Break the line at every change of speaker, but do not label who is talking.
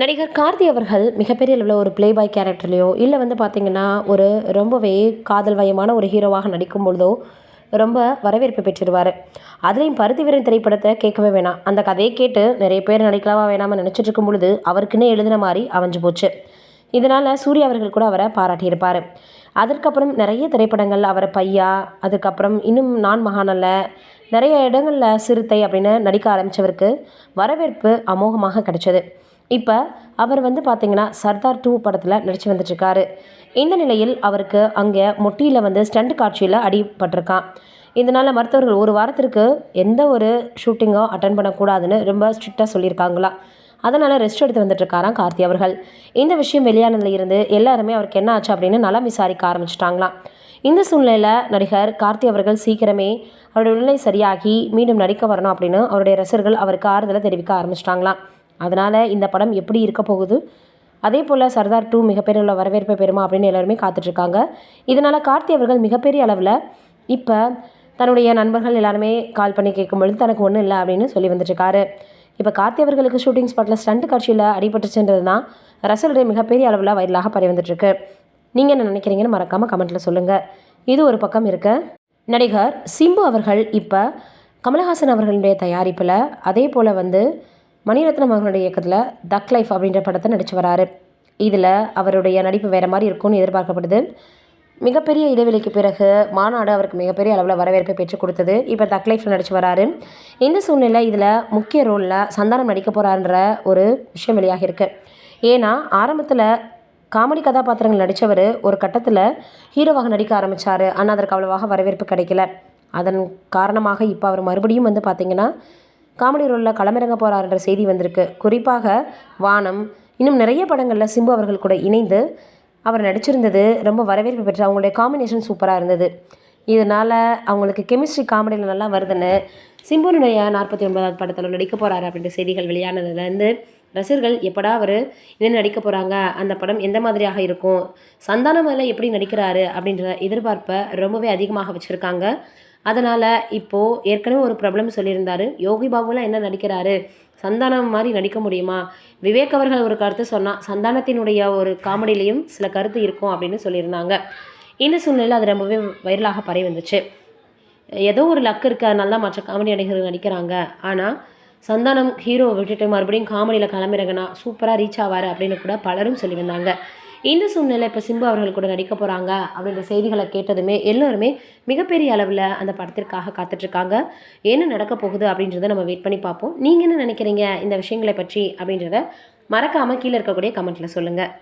நடிகர் கார்த்தி அவர்கள் மிகப்பெரிய அளவில் ஒரு ப்ளே பாய் கேரக்டர்லையோ இல்லை வந்து பார்த்திங்கன்னா ஒரு ரொம்பவே காதல் வயமான ஒரு ஹீரோவாக நடிக்கும் பொழுதோ ரொம்ப வரவேற்பு பெற்றிருவார். அதுலேயும் பருத்தி வீரன் திரைப்படத்தை கேட்கவே வேணாம். அந்த கதையை கேட்டு நிறைய பேர் நடிக்கலாமா வேணாமல் நினச்சிட்டு இருக்கும் பொழுது அவருக்குன்னே எழுதின மாதிரி அமைஞ்சு போச்சு. இதனால் சூர்யா அவர்கள் கூட அவரை பாராட்டியிருப்பார். அதற்கப்புறம் நிறைய திரைப்படங்கள் அவரை பையா அதுக்கப்புறம் இன்னும் நான் மகானல்ல நிறைய இடங்களில் சிறுத்தை அப்படின்னு நடிக்க ஆரம்பித்தவருக்கு வரவேற்பு அமோகமாக கிடைச்சது. இப்போ அவர் வந்து பார்த்திங்கன்னா சர்தார் டூ படத்தில் நடித்து வந்துட்டுருக்காரு. இந்த நிலையில் அவருக்கு அங்கே மொட்டியில் வந்து ஸ்டண்ட் காட்சியில் அடிபட்டிருக்கான். இதனால் மருத்துவர்கள் ஒரு வாரத்திற்கு எந்த ஒரு ஷூட்டிங்கோ அட்டன் பண்ணக்கூடாதுன்னு ரொம்ப ஸ்ட்ரிக்டாக சொல்லியிருக்காங்களா. அதனால் ரெஸ்ட் எடுத்து வந்துட்டுருக்காராம் கார்த்தி அவர்கள். இந்த விஷயம் வெளியானதில் இருந்து எல்லாருமே அவருக்கு என்ன ஆச்சு அப்படின்னு நலம் விசாரிக்க ஆரம்பிச்சிட்டாங்களாம். இந்த சூழ்நிலையில் நடிகர் கார்த்தி அவர்கள் சீக்கிரமே அவருடைய உடல்நிலை சரியாகி மீண்டும் நடிக்க வரணும் அப்படின்னு அவருடைய ரசிகர்கள் அவருக்கு ஆறுதலை தெரிவிக்க ஆரம்பிச்சிட்டாங்களாம். அதனால் இந்த படம் எப்படி இருக்க போகுது? அதே போல் சர்தார் டூ மிகப்பெரிய உள்ள வரவேற்பை பெறுமா அப்படின்னு எல்லாருமே காத்துட்ருக்காங்க. இதனால் கார்த்தி அவர்கள் மிகப்பெரிய அளவில் இப்போ தன்னுடைய நண்பர்கள் எல்லாருமே கால் பண்ணி கேட்கும் பொழுது தனக்கு ஒன்றும் இல்லை அப்படின்னு சொல்லி வந்துட்டுருக்காரு இப்போ கார்த்தி அவர்களுக்கு ஷூட்டிங் ஸ்பாட்டில் ஸ்டண்ட் காட்சியில் அடிபட்டுச்சுன்றது தான் ரசலுடைய மிகப்பெரிய அளவில் வைரலாக பரவி வந்துட்டுருக்கு நீங்கள் என்ன நினைக்கிறீங்கன்னு மறக்காமல் கமெண்ட்டில் சொல்லுங்கள் இது ஒரு பக்கம் இருக்க. நடிகர் சிம்பு அவர்கள் இப்போ கமலஹாசன் அவர்களுடைய தயாரிப்பில் அதே போல் வந்து மணிரத்னம் அவர்களுடைய இயக்கத்தில் தக் லைஃப் அப்படின்ற படத்தை நடித்து வராரு. இதில் அவருடைய நடிப்பு வேறு மாதிரி இருக்கும்னு எதிர்பார்க்கப்படுது. மிகப்பெரிய இடைவெளிக்கு பிறகு மாநாடு அவருக்கு மிகப்பெரிய அளவில் வரவேற்பை பெற்றுக் கொடுத்தது. இப்போ தக் லைஃப்பில் நடித்து வராரு. இந்த சூழ்நிலை இதில் முக்கிய ரோலில் சந்தானம் நடிக்க போகிறான்ற ஒரு விஷயம் வெளியாக இருக்குது ஏன்னா ஆரம்பத்தில் காமெடி கதாபாத்திரங்கள் நடித்தவர் ஒரு கட்டத்தில் ஹீரோவாக நடிக்க ஆரம்பித்தார் ஆனால் அதற்கு அவ்வளவாக வரவேற்பு கிடைக்கல. அதன் காரணமாக இப்போ அவர் மறுபடியும் வந்து பார்த்திங்கன்னா காமெடி ரோலில் களமிறங்க போகிறாருன்ற செய்தி வந்திருக்கு. குறிப்பாக வானம். இன்னும் நிறைய படங்களில் சிம்பு அவர்கள் கூட இணைந்து அவர் நடிச்சிருந்தது ரொம்ப வரவேற்பு பெற்று அவங்களுடைய காம்பினேஷன் சூப்பராக இருந்தது. இதனால் அவங்களுக்கு கெமிஸ்ட்ரி காமெடியில் நல்லா வருதுன்னு சிம்புனுடைய நாற்பத்தி ஒன்பதாவது படத்தில் நடிக்க போகிறாரு அப்படின்ற செய்திகள் வெளியானதுலேருந்து ரசிகர்கள் எப்படா அவர் என்ன நடிக்க போகிறாங்க அந்த படம் எந்த மாதிரியாக இருக்கும் சந்தானம் அதில் எப்படி நடிக்கிறாரு அப்படின்ற எதிர்பார்ப்பை ரொம்பவே அதிகமாக வச்சுருக்காங்க. அதனால் இப்போது ஏற்கனவே ஒரு ப்ராப்ளம் சொல்லியிருந்தார் யோகி பாபுலாம் என்ன நடிக்கிறாரு? சந்தானம் மாதிரி நடிக்க முடியுமா? விவேக் அவர்கள் ஒரு கருத்து சொன்னால் சந்தானத்தினுடைய ஒரு காமெடியிலையும் சில கருத்து இருக்கும் அப்படின்னு சொல்லியிருந்தாங்க. இந்த சூழ்நிலையில் அது ரொம்பவே வைரலாக பரவி வந்துச்சு. ஏதோ ஒரு லக் இருக்குது அதனால தான் மற்ற காமெடி நடிகர்கள் நடிக்கிறாங்க. ஆனால் சந்தானம் ஹீரோ விட்டுட்டு மறுபடியும் காமெடியில் கிளம்பிறங்கனா சூப்பராக ரீச் ஆவார் அப்படின்னு கூட பலரும் சொல்லி வந்தாங்க இந்த சூழ்நிலை இப்போ சிம்பு அவர்கள் கூட நடிக்க போகிறாங்க அப்படின்ற செய்திகளை கேட்டதுமே எல்லோருமே மிகப்பெரிய அளவில் அந்த படத்திற்காக காத்துட்ருக்காங்க. என்ன நடக்க போகுது அப்படின்றத நம்ம வெயிட் பண்ணி பார்ப்போம். நீங்கள் என்ன நினைக்கிறீங்க? இந்த விஷயங்களை பற்றி அப்படின்றத மறக்காமல் கீழே இருக்கக்கூடிய கமெண்ட்டில் சொல்லுங்கள்